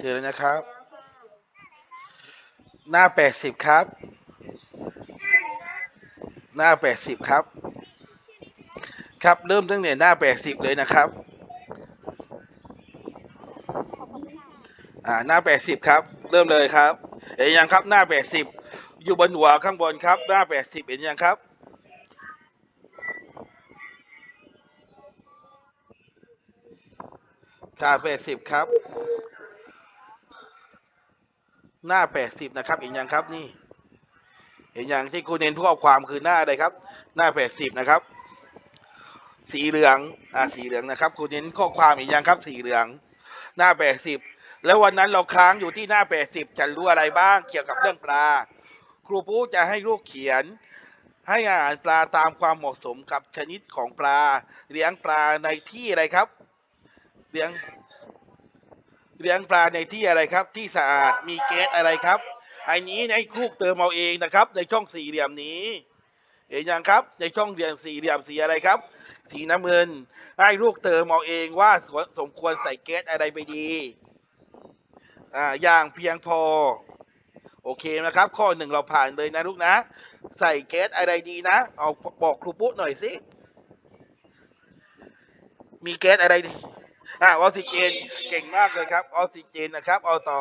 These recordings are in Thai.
เชิญเลยนะครับ หน้าแปดสิบครับ หน้าแปดสิบครับ ครับเริ่มตั้งแต่หน้าแปดสิบเลยนะครับ อ่าหน้าแปดสิบครับ เริ่มเลยครับ เห็นยังครับหน้าแปดสิบอยู่บนหัวข้างบนครับ หน้าแปดสิบเห็นยังครับค่ะแปดสิบครับ หน้าแปดสิบนะครับเห็นยังครับนี่ เห็นยังที่คุณเน้นข้อความคือหน้าอะไรครับ หน้าแปดสิบนะครับ สีเหลืองอ่าสีเหลืองนะครับคุณเน้นข้อความเห็นยังครับ สีเหลือง หน้าแปดสิบแล้ววันนั้นเราค้างอยู่ที่หน้าแปดสิบจะรู้อะไรบ้างเกี่ยวกับเรื่องปลา ครูปูจะให้ลูกเขียน ให้อาหารปลาตามความเหมาะสมกับชนิดของปลา เลี้ยงปลาในที่อะไรครับ เลี้ยง เลี้ยงปลาในที่อะไรครับ ที่สะอาดมีเกสอะไรครับอันนี้ให้คูกเติมเอาเองนะครับ ในช่องสี่เหลี่ยมนี้ เห็นยังครับในช่องเหลี่ยมสี่เหลี่ยมสีอะไรครับ สีน้ำเงินให้ลูกเติมเอาเองว่าสมควรใส่เกสอะไรไปดีอ่าอย่างเพียงพอ โอเคนะครับ ข้อหนึ่งเราผ่านเลยนะลูกนะ ใส่เกสอะไรดีนะ เอาบอกครูปุ๊หน่อยสิมีเกสอะไรดี อ่าออกซิเจนเก่งมากเลยครับออกซิเจนนะครับเอาต่อ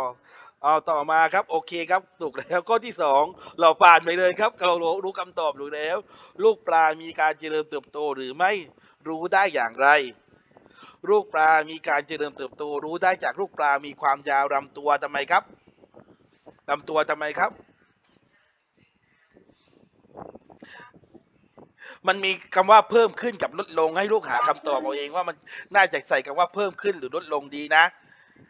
เอาต่อมาครับ โอเคครับถูกแล้วข้อที่สองเราผ่านไปเลยครับ เรารู้รู้คำตอบรู้แล้ว ลูกปลามีการเจริญเติบโตหรือไม่รู้ได้อย่างไร ลูกปลามีการเจริญเติบโต รู้ได้จากลูกปลามีความยาวลำตัวทำไมครับลำตัวทำไมครับ มันมีคำว่าเพิ่มขึ้นกับลดลงให้ลูกหาคำตอบเอาเองว่ามันน่าจะใส่คำว่าเพิ่มขึ้นหรือลดลงดีนะ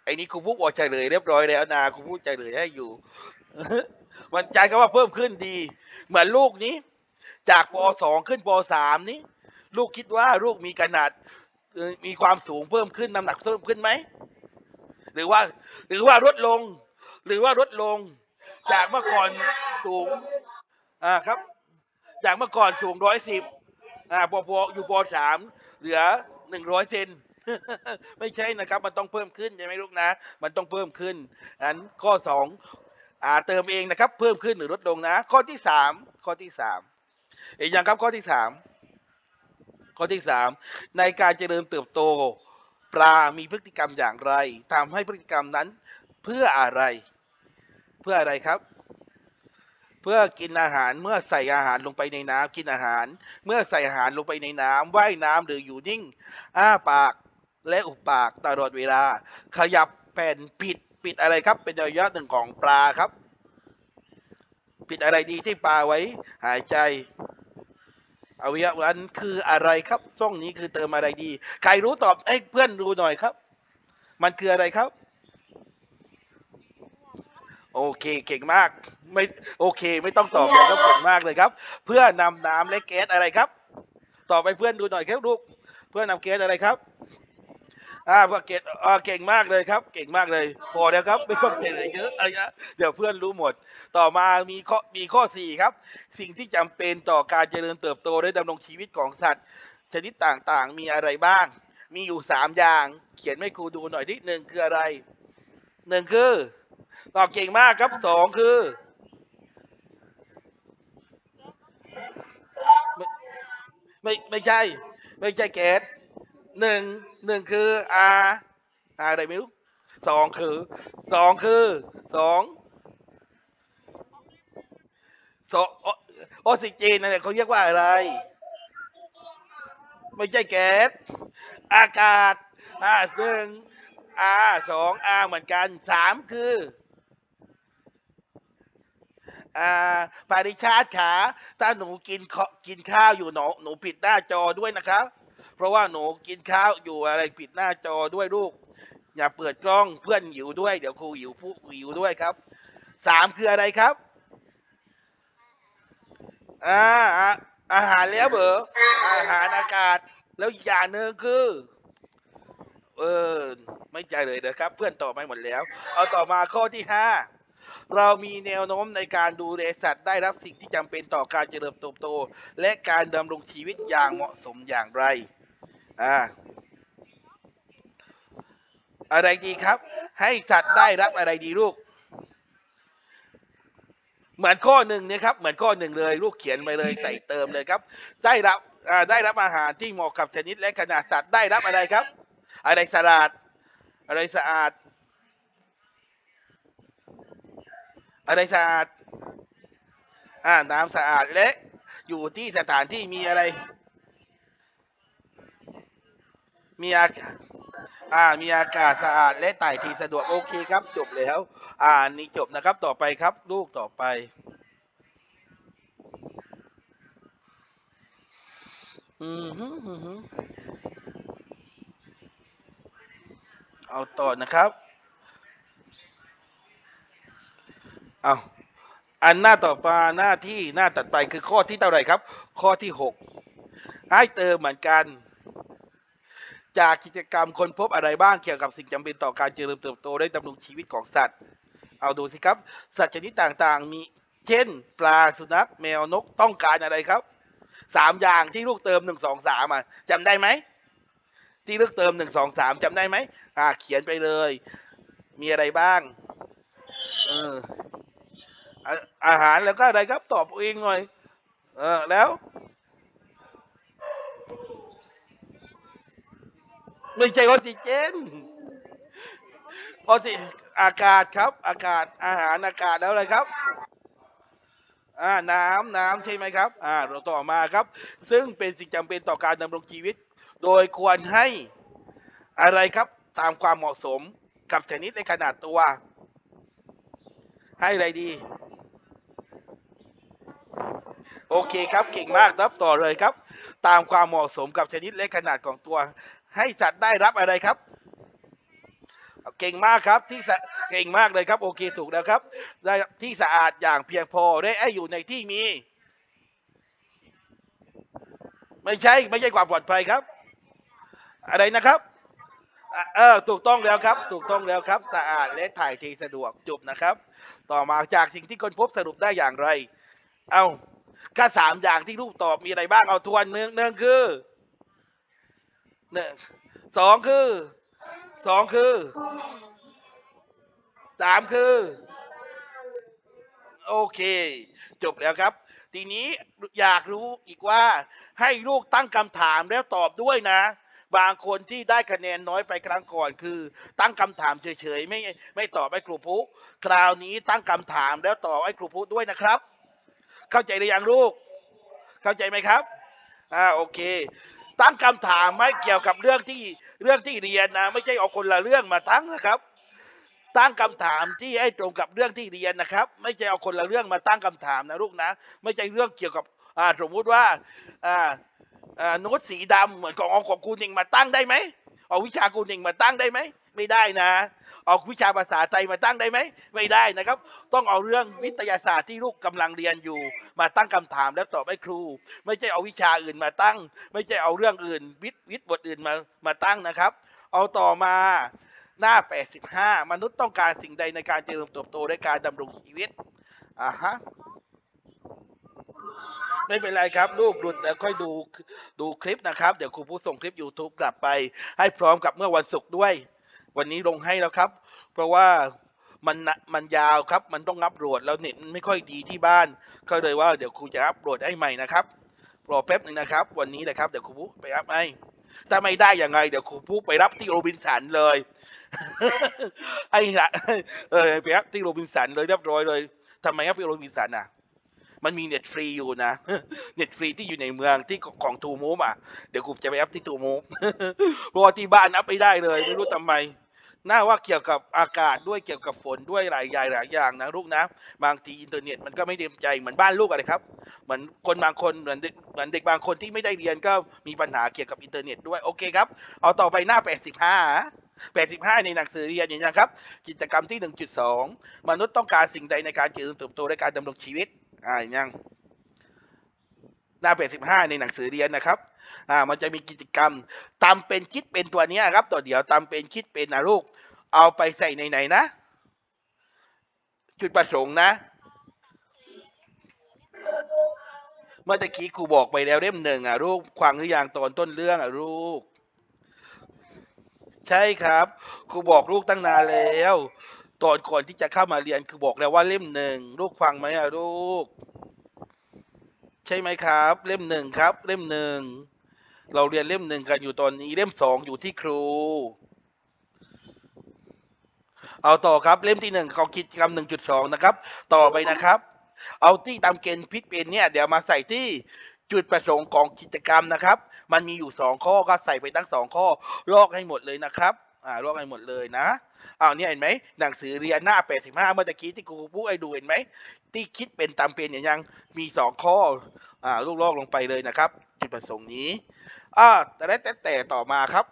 ไอ้นี้ครูพูดบอกเลยเรียบร้อยแล้วนะครูพูดใจเลยให้อยู่มันใจคำว่าเพิ่มขึ้นดี เหมือนลูกนี้ จากปสองขึ้นปสามนี้ ลูกคิดว่าลูกมีขนาดมีความสูงเพิ่มขึ้นน้ำหนักเพิ่มขึ้นไหมหรือว่า หรือว่าลดลง หรือว่าลดลง จากเมื่อก่อนสูง อ่าครับ จากเมื่อก่อนสูงร้อยสิบอ่าปอปออยู่ปสามเหลือหนึ่งร้อยเซนไม่ใช่นะครับ มันต้องเพิ่มขึ้นใช่ไหมลูกนะ มันต้องเพิ่มขึ้นอันข้อสองอ่าเติมเองนะครับ เพิ่มขึ้นหรือลดลงนะ ข้อที่สามข้อที่สามเอกอยังครับข้อที่สามข้อที่สามในการเจริญเติบโต ปลามีพฤติกรรมอย่างไรทำให้พฤติกรรมนั้นเพื่ออะไร เพื่ออะไรครับ เพื่อกินอาหารเมื่อใส่อาหารลงไปในน้ำกินอาหาร เมื่อใส่อาหารลงไปในน้ำว่ายน้ำหรืออยู่นิ่ง อ้าปากและอุบปากตลอดเวลา ขยับแผ่นปิดปิดอะไรครับ เป็นระยะหนึ่งของปลาครับ ปิดอะไรดีที่ปลาไว้ หายใจอวัยวะนั้นคืออะไรครับช่องนี้คือเติมอะไรดี ใครรู้ตอบให้เพื่อนดูหน่อยครับ มันคืออะไรครับ โอเคเก่งมาก ไม่โอเค ไม่ต้องตอบเลยครับเก่งมากเลยครับ เพื่อนำน้ำและแก๊สอะไรครับตอบไปเพื่อนดูหน่อยครับลูกเพื่อนำแก๊สอะไรครับอ่าเพื่อเก่งอ่าเก่งมากเลยครับ เก่งมากเลยพอแล้วครับไม่ต้องเฉลยเยอะอะไรนะเดี๋ยวเพื่อนรู้หมด ต่อมามีข้อมีข้อสี่ครับ สิ่งที่จำเป็นต่อการเจริญเติบโตและดำรงชีวิตของสัตว์ ชนิดต่างๆ มีอะไรบ้าง มีอยู่สามอย่าง เขียนให้ครูดูหน่อยที่หนึ่งคืออะไรหนึ่งคือ ตอบเก่งมากครับสองคือ ไม่ไม่ใช่ ไม่ใช่แก๊สหนึ่งหนึ่งคืออาอาอะไรไม่รู้สองคือสองคือสองสองอออกซิเจนนั่นแหละเขาเรียกว่าอะไร ไม่ใช่แก๊สอากาศอ่าหนึ่งอาสองอาเหมือนกันสามคือ อ่าปาริชาติขาถ้าหนูกินข้ากินข้าวอยู่หนูหนูปิดหน้าจอด้วยนะครับ เพราะว่าหนูกินข้าวอยู่อะไรปิดหน้าจอด้วยลูก อย่าเปิดกล้องเพื่อนหิวด้วยเดี๋ยวครูหิวผู้หิวด้วยครับสามคืออะไรครับอ่าอาหารแล้วเบออาหารอากาศ แล้วอย่างหนึ่งคือ เออ ไม่ใจเลยนะครับ เพื่อนตอบไม่หมดแล้ว เอาต่อมาข้อที่ห้า เรามีแนวโน้มในการดูแลสัตว์ได้รับสิ่งที่จำเป็นต่อการเจริญเติบโต และการดำรงชีวิตอย่างเหมาะสมอย่างไรอ่าอะไรดีครับ ให้สัตว์ได้รับอะไรดีลูก เหมือนข้อหนึ่งเนี่ยครับ เหมือนข้อหนึ่งเลย ลูกเขียนไปเลยใส่เติมเลยครับ ได้รับอ่าได้รับอาหารที่เหมาะกับชนิดและขนาดสัตว์ได้รับอะไรครับ อะไรสะอาดอะไรสะอาด อะไรสะอาด อ่า น้ำสะอาดและอยู่ที่สถานที่มีอะไร มีอากาศอ่า มีอากาศสะอาดและถ่ายทีสะดวกโอเคครับ จบแล้ว อ่านี่จบนะครับ ต่อไปครับ ลูกต่อไป อืมฮึอืมฮึเอาต่อนะครับ เอาอันหน้าต่อไปหน้าที่หน้าตัดไปคือข้อที่เท่าไหร่ครับ ข้อที่หกให้เติมเหมือนกัน จากกิจกรรมคนพบอะไรบ้างเกี่ยวกับสิ่งจำเป็นต่อการเจริญเติบโตได้ดำรงชีวิตของสัตว์ เอาดูสิครับ สัตว์ชนิดต่างๆ มีเช่น ปลาสุนัขแมวนกต้องการอะไรครับสามอย่างที่ลูกเติมหนึ่งสองสามอะจำได้ไหมที่ลูกเติมหนึ่งสองสามจำได้ไหมอ่า เขียนไปเลย มีอะไรบ้าง เออ อาหารแล้วก็อะไรครับตอบเองหน่อย เออแล้ว ไม่ใช่ออกซิเจนออกซิอากาศครับ อากาศอาหารอากาศแล้วอะไรครับอ่าน้ำน้ำใช่ไหมครับอ่าเราต่อมาครับ ซึ่งเป็นสิ่งจำเป็นต่อการดำรงชีวิต โดยควรให้อะไรครับ ตามความเหมาะสมกับชนิดและขนาดตัว ให้อะไรดี โอเคครับเก่งมากรับต่อเลยครับ ตามความเหมาะสมกับชนิดและขนาดของตัว ให้สัตว์ได้รับอะไรครับ เก่งมากครับที่สะเก่งมากเลยครับ โอเคถูกแล้วครับ ได้ที่สะอาดอย่างเพียงพอและให้อยู่ในที่มี ไม่ใช่ไม่ใช่ความปลอดภัยครับ อะไรนะครับเออถูกต้องแล้วครับ ถูกต้องแล้วครับสะอาดและถ่ายเทสะดวกจบนะครับ ต่อมาจากสิ่งที่คนพบสรุปได้อย่างไร เอาค่าสามอย่างที่ลูกตอบมีอะไรบ้างเอาทวนหนึ่งหนึ่งคือหนึ่งสองคือสองคือสามคือ โอเค จบแล้วครับ ทีนี้อยากรู้อีกว่า ให้ลูกตั้งคำถามแล้วตอบด้วยนะ บางคนที่ได้คะแนนน้อยไปครั้งก่อนคือ ตั้งคำถามเฉยๆไม่ไม่ตอบให้ครูผู้คราวนี้ตั้งคำถามแล้วตอบให้ครูผู้ด้วยนะครับ เข้าใจหรือยังลูก เข้าใจไหมครับอ่าโอเค ตั้งคำถามไม่เกี่ยวกับเรื่องที่เรื่องที่เรียนนะ ไม่ใช่เอาคนละเรื่องมาตั้งนะครับ ตั้งคำถามที่ให้ตรงกับเรื่องที่เรียนนะครับ ไม่ใช่เอาคนละเรื่องมาตั้งคำถามนะลูกนะ ไม่ใช่เรื่องเกี่ยวกับอ่าสมมุติว่าอ่าอ่าโน้ตสีดำเหมือนของเอาของครูหนึ่งมาตั้งได้ไหมเอาวิชาครูหนึ่งมาตั้งได้ไหมไม่ได้นะ เอาวิชาภาษาไทยมาตั้งได้ไหมไม่ได้นะครับ ต้องเอาเรื่องวิทยาศาสตร์ที่ลูกกำลังเรียนอยู่ มาตั้งคำถามแล้วตอบให้ครู ไม่ใช่เอาวิชาอื่นมาตั้ง ไม่ใช่เอาเรื่องอื่น วิทย์วิทย์บทอื่นมามาตั้งนะครับ เอาต่อมาหน้า 85 มนุษย์ต้องการสิ่งใดในการเจริญเติบโตและการดำรงชีวิตอ่าฮะไม่เป็นไรครับลูกหลุดแล้วค่อยดูดูคลิปนะครับ เดี๋ยวครูผู้ส่งคลิป YouTube กลับไป ให้พร้อมกับเมื่อวันศุกร์ด้วย วันนี้ลงให้แล้วครับ เพราะว่ามันนะมันยาวครับ มันต้องอัปโหลดแล้วเน็ตมันไม่ค่อยดีที่บ้าน ก็เลยว่าเดี๋ยวครูจะอัปโหลดให้ใหม่นะครับรอแป๊บหนึ่งนะครับ วันนี้นะครับเดี๋ยวครูผู้ไปอัพให้ถ้าไม่ได้ยังไง เดี๋ยวครูผู้ไปรับที่โรบินสันเลยไอ้ละเออไปรับที่โรบินสันเลยเรียบร้อยเลยทำไมครับที่โรบินสันอะ มันมีเน็ตฟรีอยู่นะ เน็ตฟรีที่อยู่ในเมืองที่ของทูมูฟอะ เดี๋ยวกูจะไปอัพที่ทูมูฟเพราะว่าที่บ้านอัพไม่ได้เลย ไม่รู้ทำไม น่าว่าเกี่ยวกับอากาศด้วยเกี่ยวกับฝนด้วยหลายอย่างหลายอย่างนะลูกนะ บางทีอินเทอร์เน็ตมันก็ไม่เต็มใจเหมือนบ้านลูกอะไรครับ เหมือนคนบางคนเหมือนเด็กเหมือนเด็กบางคนที่ไม่ได้เรียนก็มีปัญหาเกี่ยวกับอินเทอร์เน็ตด้วยโอเคครับ เอาต่อไปหน้า85 85 ในหนังสือเรียนอย่างนี้นะครับ กิจกรรมที่ 1.2 มนุษย์ต้องการสิ่งใดในการเจริญเติบโตและการดำรงชีวิต อ่ายังหน้า85ในหนังสือเรียนนะครับ อ่า มันจะมีกิจกรรมตำเป็นคิดเป็นตัวนี้ครับ ตัวเดียวตำเป็นคิดเป็นนะลูก เอาไปใส่ในไหนนะ จุดประสงค์นะ เมื่อตะกี้ครูบอกไปแล้วเล่มหนึ่งอะลูกควังหรือยังตอนต้นเรื่องอะลูก ใช่ครับครูบอกลูกตั้งนานแล้ว ตอนก่อนที่จะเข้ามาเรียนคือบอกแล้วว่าเล่มหนึ่งลูกฟังไหมอะลูก ใช่ไหมครับ เล่มหนึ่งครับ เล่มหนึ่งเราเรียนเล่มหนึ่งกันอยู่ตอนนี้เล่มสองอยู่ที่ครู เอาต่อครับเล่มที่หนึ่งเของกิจกรรมหนึ่งจุดสองนะครับ ต่อไปนะครับ เอาที่ตามเกณฑ์พิษเป็นเนี่ย เดี๋ยวมาใส่ที่จุดประสงค์ของกิจกรรมนะครับ มันมีอยู่สองข้อก็ใส่ไปทั้งสองข้อลอกให้หมดเลยนะครับ อ่าลอกให้หมดเลยนะอ้าวเนี่ยเห็นไหมหนังสือเรียนหน้าแปดสิบห้าเมื่อตะกี้ที่ครูพูดให้ดูเห็นไหมที่คิดเป็นตามเป็นอย่างยังมีสองข้ออ่าลูกลอกลงไปเลยนะครับ จุดประสงค์นี้อ่าแต่แล้วแต่แต่ต่อมาครับ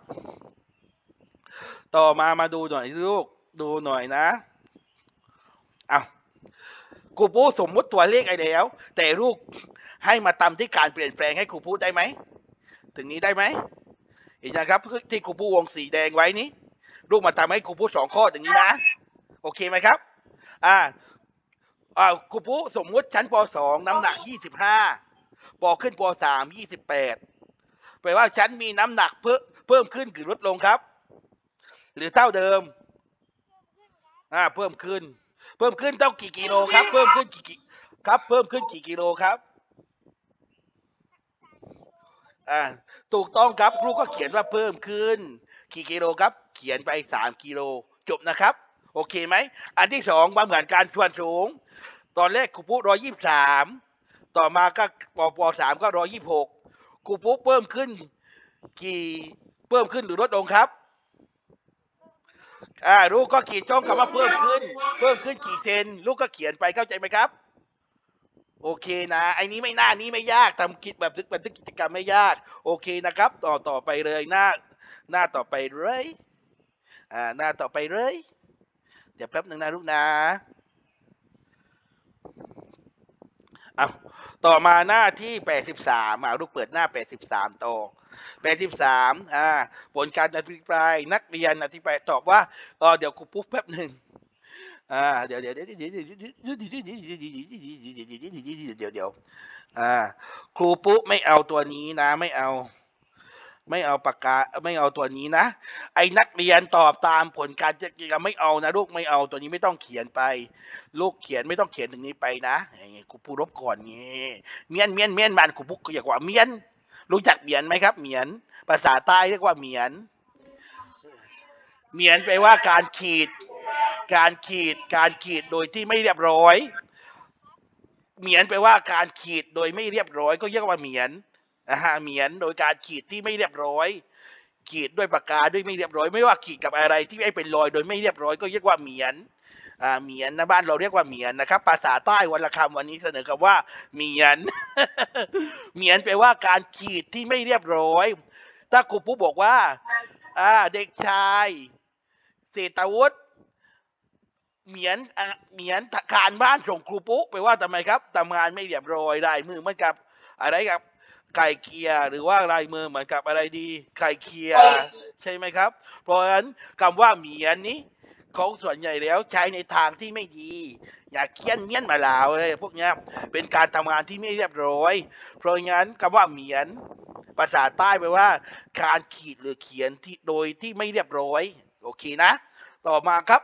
ต่อมามาดูหน่อยลูกดูหน่อยนะอ้าวครูพูดสมมุติตัวเลขไอ้แล้ว แต่ลูกให้มาตามที่การเปลี่ยนแปลงให้ครูพูดได้ไหม ถึงนี้ได้ไหม เห็นยังครับที่ครูพูดวงสีแดงไว้นี้ลูกมาทำให้ครูพูดสองข้ออย่างนี้นะ โอเคไหมครับ อ่าอ่าครูพูดสมมุติชั้นปสองน้ำหนักยี่สิบห้าปขึ้นปสามยี่สิบแปดแปลว่าชั้นมีน้ำหนักเพิ่มเพิ่มขึ้นหรือลดลงครับ หรือเท่าเดิมอ่าเพิ่มขึ้น เพิ่มขึ้นเท่ากี่กิโลครับ เพิ่มขึ้นกี่กิครับ เพิ่มขึ้นกี่กิโลครับอ่า ถูกต้องครับครูก็เขียนว่าเพิ่มขึ้นกี่กิโลครับ เขียนไปสามกิโลจบนะครับ โอเคไหม อันที่สองความเหมือนการชวนสูง ตอนแรกครูปุ๊ร้อยยี่สามต่อมาก็ปปสามก็ร้อยยี่หกครูปุ๊เพิ่มขึ้น กี่เพิ่มขึ้นหรือลดลงครับอ่าลูกก็ขีดช่องคำว่าเพิ่มขึ้น เพิ่มขึ้นกี่เซนลูกก็เขียนไปเข้าใจไหมครับ โอเคนะไอ้นี้ไม่น่านี้ไม่ยากทำกิจแบบทึกบันทึกกิจกรรมไม่ยาก โอเคนะครับ ต่อต่อไปเลยหน้า หน้าต่อไปเลยอ่าหน้าต่อไปเลย เดี๋ยวแป๊บหนึ่งนะลูกนะอะต่อมาหน้าที่แปดสิบสามอ่าลูกเปิดหน้าแปดสิบสามต่อแปดสิบสามอ่าผลการอภิปรายนักเรียนอธิบายตอบว่าเออเดี๋ยวครูปุ๊บแป๊บหนึ่ง อ่าเดี๋ยวเดี๋ยวเดี๋ยวเดี๋ยวเดี๋ยวเดี๋ยวอ่าครูปุ๊ไม่เอาตัวนี้นะไม่เอา ไม่เอาปากกาไม่เอาตัวนี้นะไอ้นักเรียนตอบตามผลการจัดกิจกรรมไม่เอานะลูกไม่เอาตัวนี้ไม่ต้องเขียนไป ลูกเขียนไม่ต้องเขียนถึงนี้ไปนะอย่างงี้ครูปุ๊ลบก่อนนี่เมียนเมียนเมียนบ้านครูปุ๊กอยากว่าเมียน รู้จักเมียนไหมครับเมียน ภาษาใต้เรียกว่าเมียนเมียนแปลว่าการขีด การขีดการขีดโดยที่ไม่เรียบร้อย เหมียนแปลว่าการขีดโดยไม่เรียบร้อย ก็เรียกว่าเหมียนนะฮะเหมียนโดยการขีดที่ไม่เรียบร้อย ขีดด้วยปากกาด้วยไม่เรียบร้อย ไม่ว่าขีดกับอะไรที่ไม่เป็นรอยโดยไม่เรียบร้อยก็เรียกว่าเหมียนอ่าเหมียนนะบ้านเราเรียกว่าเหมียนนะครับ ภาษาใต้วันละคำวันนี้เสนอคำว่าเหมียน เหมียนแปลว่าการขีดที่ไม่เรียบร้อย ถ้าครูปุ๊บอกว่า อ่า เด็กชายเศรษฐวุฒิ เหมียนอะเหมียนการบ้านส่งครูปุ๊ไปว่าทำไมครับทำงานไม่เรียบร้อยลายมือเหมือนกับ อะไรกับไก่เกียหรือว่าลายมือเหมือนกับอะไรดีไก่เกียใช่ไหมครับ เพราะฉะนั้นคำว่าเหมียนนี้ของส่วนใหญ่แล้วใช้ในทางที่ไม่ดี อย่าเคียนเมียนมาลาวอะไรพวกเนี้ยเป็นการทำงานที่ไม่เรียบร้อย เพราะงั้นคำว่าเหมียนภาษาใต้แปลว่า การขีดหรือเขียนที่โดยที่ไม่เรียบร้อย โอเคนะ ต่อมาครับ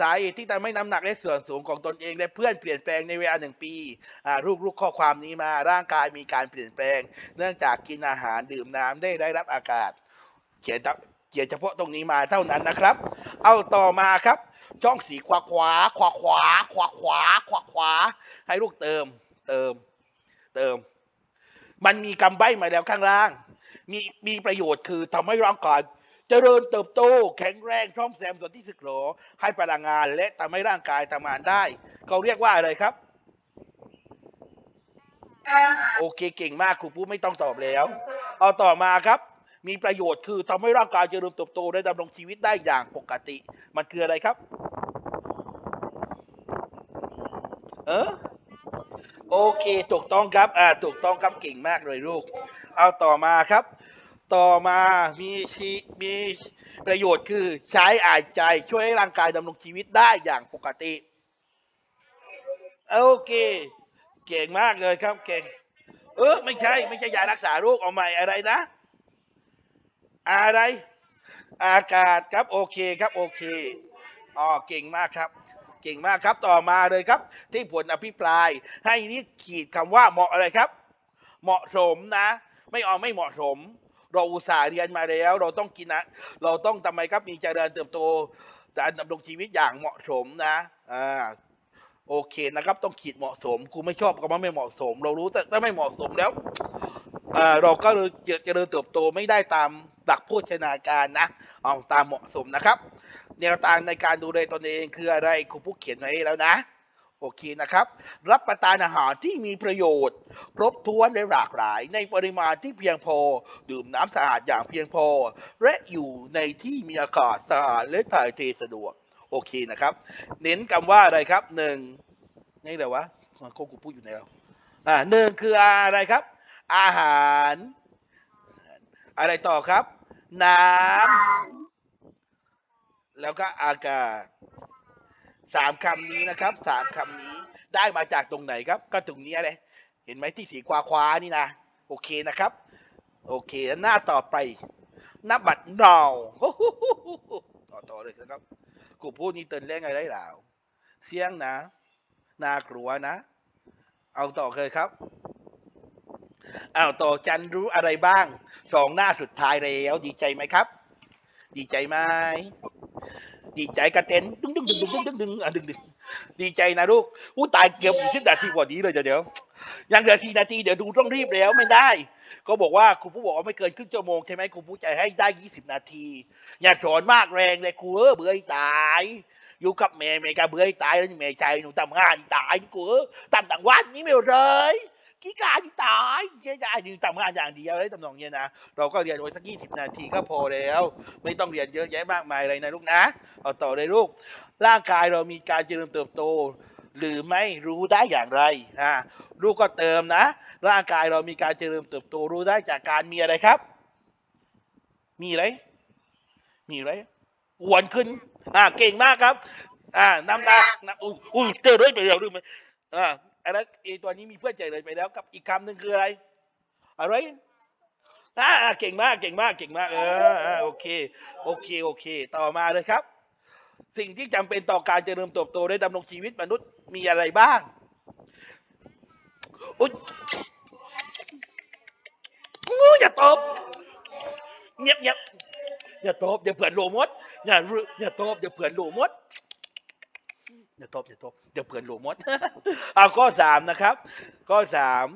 สาเหตุที่ทำให้น้ำหนักและส่วนสูงของตนเองและเพื่อนเปลี่ยนแปลงในเวลาหนึ่งปีรูปรูปข้อความนี้มาร่างกายมีการเปลี่ยนแปลง เนื่องจากกินอาหารดื่มน้ำได้ได้รับอากาศ เขียนเขียนเฉพาะตรงนี้มาเท่านั้นนะครับ เอาต่อมาครับ ช่องสีขวาขวาขวาขวาขวาขวาขวาขวาให้ลูกเติม เติม เติม มันมีคำใบ้มาแล้วข้างล่าง มีมีประโยชน์คือทำให้ร่างกาย เจริญเติบโต แข็งแรงซ่อมแซมส่วนที่สึกหรอให้พลังงานและทำให้ร่างกายทำงานได้ เขาเรียกว่าอะไรครับ โอเคเก่งมากครูปุ๊ไม่ต้องตอบแล้ว เอาต่อมาครับ มีประโยชน์คือทำให้ร่างกายเจริญเติบโตและดำรงชีวิตได้อย่างปกติ มันคืออะไรครับ เออโอเค ถูกต้องครับ อ่า ถูกต้องครับ เก่งมากเลยลูก เอาต่อมาครับ ต่อมามีชีมีประโยชน์คือใช้อายใจช่วยให้ร่างกายดำรงชีวิตได้อย่างปกติ โอเค เก่งมากเลยครับเก่ง เออไม่ใช่ ไม่ใช่ยารักษาโรคเอาใหม่อะไรนะ อะไร อากาศครับ โอเคครับ โอเคอ๋อเก่งมากครับเก่งมากครับต่อมาเลยครับ ที่ผลอภิปราย ให้นี่ขีดคำว่าเหมาะอะไรครับ เหมาะสมนะ ไม่เอาไม่เหมาะสม เราอุตส่าห์เรียนมาแล้ว เราต้องกินนะ เราต้องทำไมครับมีเจริญเติบโตการดำรงชีวิตอย่างเหมาะสมนะอ่าโอเคนะครับ ต้องขีดเหมาะสมครูไม่ชอบคำว่าไม่เหมาะสม เรารู้แต่ถ้าไม่เหมาะสมแล้วอ่าเราก็เลยเจริญเติบโตไม่ได้ตามหลักโภชนาการนะเอาตามเหมาะสมนะครับ แนวทางในการดูแลตนเองคืออะไรครูผู้เขียนไว้แล้วนะ โอเคนะครับ รับประทานอาหารที่มีประโยชน์ ครบถ้วนและหลากหลาย ในปริมาณที่เพียงพอ ดื่มน้ำสะอาดอย่างเพียงพอ และอยู่ในที่มีอากาศสะอาดและถ่ายเทสะดวก โอเคนะครับ เน้นคำว่าอะไรครับหนึ่งนี่แหละวะมันคงกูพูดอยู่ในเราอ่าหนึ่งคืออะไรครับ อาหาร อะไรต่อครับ น้ำแล้วก็อากาศ สามคำนี้นะครับสามคำนี้ได้มาจากตรงไหนครับ ก็ตรงนี้เลยเห็นไหมที่สีควาควานี่นะโอเคนะครับ โอเคหน้าต่อไปหน้าบัตรนาวต่อต่อเลยนะครับกูพูดนี่เตือนเรื่องอะไรหล่าเสียงนะนากลัวนะ เอาต่อเลยครับเอาต่อจันรู้อะไรบ้างสองหน้าสุดท้ายแล้ว ดีใจไหมครับ ดีใจไหม ดีใจกระเต็นดึงดึงดึงดึงดึงดึงดึงอะดึงดึงดีใจนะลูกอู้ตายเกือบสิบนาทีกว่านี้เลยเดี๋ยวเดี๋ยวยังเหลือสี่นาทีเดี๋ยวดูต้องรีบแล้วไม่ได้ ก็บอกว่าครูผู้บอกว่าไม่เกินครึ่งชั่วโมงใช่ไหมครูผู้ใจให้ได้ยี่สิบนาที อย่าสอนมากแรงเลยครูเออเบื่อตาย อยู่กับแม่แม่ก็เบื่อตายแล้วแม่ใจหนูทำงานตายกูเออทำต่างวันนี้ไม่เลย กี่การตายแค่ได้หนูทำงานอย่างเดียวเลยทำนองเนี้ยนะเราก็เรียนไว้สักยี่สิบนาทีก็พอแล้ว ไม่ต้องเรียนเยอะแยะมากมายเลยนะลูกนะเอาต่อเลยลูก ร่างกายเรามีการเจริญเติบโต หรือไม่รู้ได้อย่างไรอ่าลูกก็เติมนะ ร่างกายเรามีการเจริญเติบโตรู้ได้จากการมีอะไรครับ มีอะไรมีอะไรอ้วนขึ้น อ่าเก่งมากครับ อ่าน้ำหนักน้ำอุ้ยอุ้ยเจอเลยไปแล้วด้วยไหมอ่า อันนั้นไอตัวนี้มีเพื่อนเจเลยไปแล้วกับอีกคำหนึ่งคืออะไรอะไรอ่าเก่งมากเก่งมากเก่งมากเออโอเคโอเคโอเค ต่อมาเลยครับ สิ่งที่จำเป็นต่อการเจริญเติบโตได้ดำรงชีวิตมนุษย์มีอะไรบ้างอุ๊ยอู้อย่าตบเงียบเงียบอย่าตบอย่าเผื่อโลมดอย่าอย่าตบอย่าเผื่อโลมด อย่าตบอย่าตบอย่าเผื่อนโลมดเอาข้อสามนะครับ ข้อสาม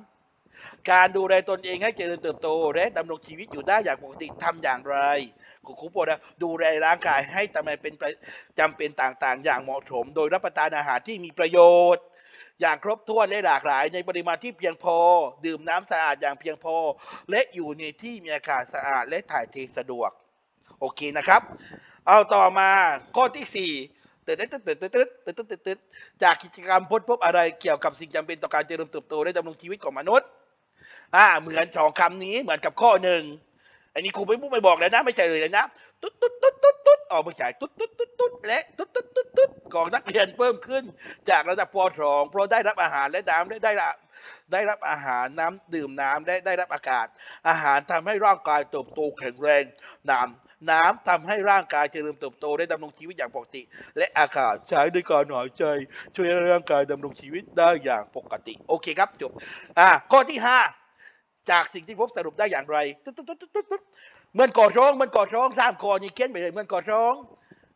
การดูแลตนเองให้เจริญเติบโต และดำรงชีวิตอยู่ได้อย่างปกติทำอย่างไรครูครูบอกนะดูแลร่างกายให้ทำไมเป็นประจำเป็นต่างๆ อย่างเหมาะสม โดยรับประทานอาหารที่มีประโยชน์ อย่างครบถ้วนและหลากหลาย ในปริมาณที่เพียงพอ ดื่มน้ำสะอาดอย่างเพียงพอ และอยู่ในที่มีอากาศสะอาดและถ่ายเทสะดวก โอเคนะครับ เอาต่อมาข้อที่สี่ ตึดตึดตึดตึดตึดตึดตึดตึดตึดจากกิจกรรมพ้นพบอะไรเกี่ยวกับสิ่งจำเป็นต่อการเจริญเติบโตและดำรงชีวิตของมนุษย์ อ่า เหมือนสองคำนี้เหมือนกับข้อหนึ่งอันนี้ครูไม่พูดไม่บอกแล้วนะ ไม่ใช่เลยนะ ตุ๊ดตุ๊ดตุ๊ดตุ๊ดตุ๊ดออกมาฉายตุ๊ดตุ๊ดตุ๊ดตุ๊ดและตุ๊ดตุ๊ดตุ๊ดตุ๊ดของนักเรียนเพิ่มขึ้น จากระดับป .2 เพราะได้รับอาหารและน้ำและได้รับได้รับอาหารน้ำดื่มน้ำและได้รับอากาศ อาหารทำให้ร่างกายเติบโตแข็งแรงน้ำ น้ำทำให้ร่างกายเจริญเติบโตได้ดำรงชีวิตอย่างปกติ และอากาศใช้ในการหายใจ ช่วยให้ร่างกายดำรงชีวิตได้อย่างปกติ โอเคครับจบอ่าข้อที่ห้าจากสิ่งที่พบสรุปได้อย่างไรตุ๊ดตุ๊ดตุ๊ดตุ๊ดตุ๊ดเหมือนก่อร้องเหมือนก่อร้องสามคอนี่เขียนไปเลยเหมือนก่อร้อง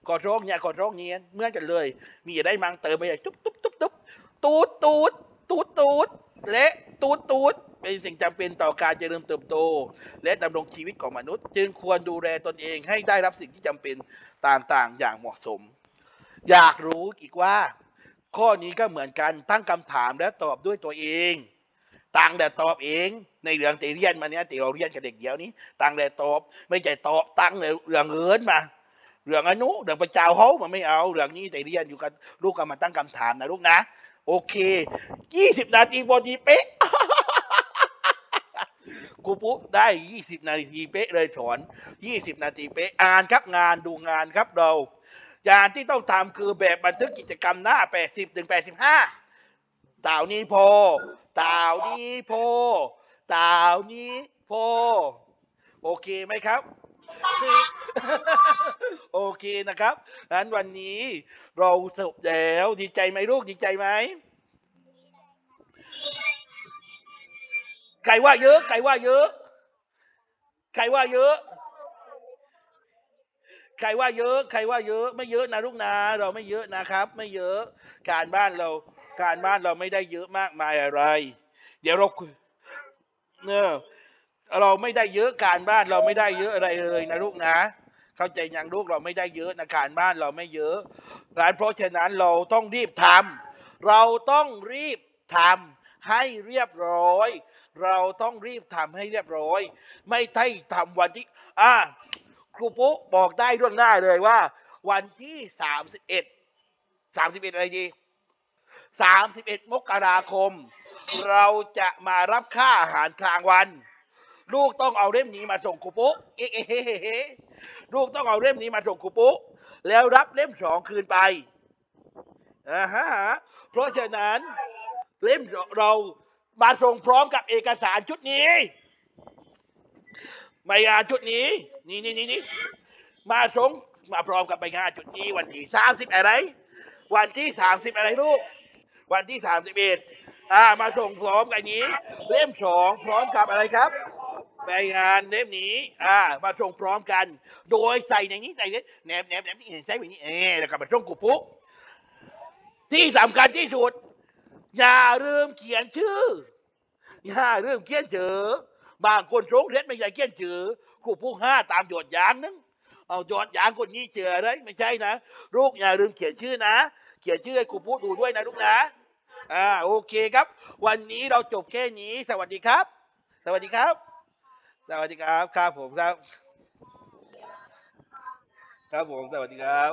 ก่อร้องเนี่ยก่อร้องเนี่ยเหมือนกันเลย มีอะไรมังเติมไปเลยตุ๊บตุ๊บตุ๊บตุ๊บตูดตูดตูดตูดและตูดตูด เป็นสิ่งจำเป็นต่อการเจริญเติบโต และดำรงชีวิตของมนุษย์ จึงควรดูแลตนเองให้ได้รับสิ่งที่จำเป็นต่างๆ อย่างเหมาะสม อยากรู้อีกว่า ข้อนี้ก็เหมือนกันตั้งคำถามและตอบด้วยตัวเองต่างแต่ตอบเองในเรื่องตีเรียนมาเนี้ยตีเราเรียนกับเด็กเดียวนี้ต่างแต่ตอบไม่ใช่ตอบตั้งในเรื่องเงินมาเรื่องอนุเรื่องประจ้าเขามันไม่เอาเรื่องนี้แต่เรียนอยู่กันลูกก็มาตั้งคำถามนะลูกนะ โอเคยี่สิบนาทีพอดีเป๊ะ กูปุ๊ได้ยี่สิบนาทีเป๊ะเลยสอนยี่สิบนาทีเป๊ะอ่านครับงานดูงานครับเรางานที่ต้องทำคือแบบบันทึกกิจกรรมหน้าแปดสิบถึงแปดสิบห้าต่าวนี้โพต่าวนี้โพต่าวนี้โพโอเคไหมครับโอเคนะครับงั้นวันนี้เราจบแล้วดีใจไหมลูกดีใจไหม ใครว่าเยอะใครว่าเยอะใครว่าเยอะใครว่าเยอะใครว่าเยอะ ไม่เยอะนะลูกนะเราไม่เยอะนะครับ ไม่เยอะ การบ้านเรา การบ้านเราไม่ได้เยอะมากมายอะไร เดี๋ยวเราเนอะเราไม่ได้เยอะการบ้านเราไม่ได้เยอะอะไรเลยนะลูกนะ เข้าใจยังลูกเราไม่ได้เยอะนะการบ้านเราไม่เยอะร้านเพราะฉะนั้นเราต้องรีบทำเราต้องรีบทำให้เรียบร้อย เราต้องรีบทำให้เรียบร้อย ไม่ใช่ทำวันที่ อ่าครูปุ๊บอกได้ล่วงหน้าเลยว่า วันที่สามสิบเอ็ดสามสิบเอ็ดอะไรดีสามสิบเอ็ดมกราคม เราจะมารับค่าอาหารกลางวัน ลูกต้องเอาเล่มนี้มาส่งครูปุ๊เอ๊ะเอ๊ะเอ๊ะเอ๊ะเอ๊ะลูกต้องเอาเล่มนี้มาส่งครูปุ๊แล้วรับเล่มสองคืนไปอ่าฮะเพราะฉะนั้นเล่มเรา มาส่งพร้อมกับเอกสารชุดนี้ใบงานชุดนี้ นี่นี่นี่นี่มาส่งมาพร้อมกับใบงานชุดนี้วันที่สามสิบอะไร วันที่สามสิบอะไรลูก วันที่สามสิบเอ็ดอ่า มาส่งพร้อมกันนี้ เล่มสองพร้อมกับอะไรครับใบงานเล่มนี้ อ่า มาส่งพร้อมกัน โดยใส่อย่างนี้ใส่เนี่ยแหนบแหนบแหนบใส่แบบนี้เออแล้วก็มาส่งกูปุ๊ที่สำคัญที่สุด อย่าลืมเขียนชื่อ อย่าลืมเขียนเจอบางคนสงเร็จไม่ใช่เขียนเจอกูผู้ห้าตามหยดยางนั้นเอาหยดยางคนนี้เจออะไรไม่ใช่นะลูกอย่าลืมเขียนชื่อนะ เขียนชื่อให้ครูพูดดูด้วยนะลูกนะอ่าโอเคครับ วันนี้เราจบแค่นี้ สวัสดีครับ สวัสดีครับ สวัสดีครับ ครับผมครับ ครับผม สวัสดีครับ